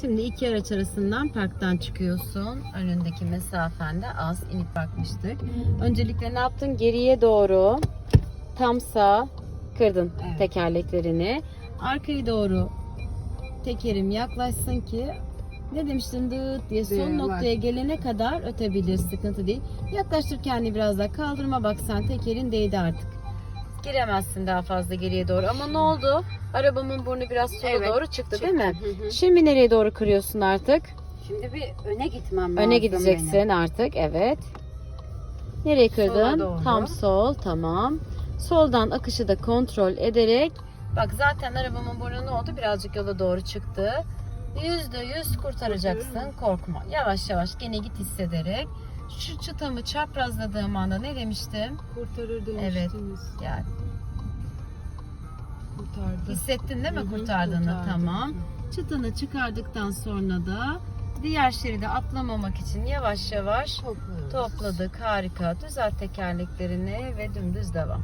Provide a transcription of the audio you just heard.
Şimdi iki araç arasından parktan çıkıyorsun. Önündeki mesafende az inip bakmıştık. Öncelikle ne yaptın? Geriye doğru tam sağ kırdın Evet. tekerleklerini. Arkaya doğru tekerim yaklaşsın ki ne demiştin dıt diye son var. noktaya gelene kadar ötebilir sıkıntı değil. Yaklaştır kendini biraz daha kaldırma bak sen tekerin değdi artık. Giremezsin daha fazla geriye doğru ama ne oldu? Arabamın burnu biraz sola Evet, doğru çıktı, değil çıktı. mi? Hı hı. Şimdi nereye doğru kırıyorsun artık? Şimdi bir öne gitmem lazım Öne gideceksin benim. artık. Evet. Nereye kırdın? Tam sol. Tamam. Soldan akışı da kontrol ederek bak zaten arabamın burnu ne oldu? Birazcık yola doğru çıktı. Yüzde yüz kurtaracaksın. Korkma. Yavaş yavaş gene git hissederek. Şu çıtamı çaprazladığım anda ne demiştim? Kurtarır Evet. demiştiniz. Gel. Kurtardı. Hissettin değil mi Hı hı, kurtardığını? kurtardı. Tamam. Çıtanı çıkardıktan sonra da diğer şeride atlamamak için yavaş yavaş Topluyoruz. Topladık harika. Düzelt tekerleklerini ve dümdüz devam.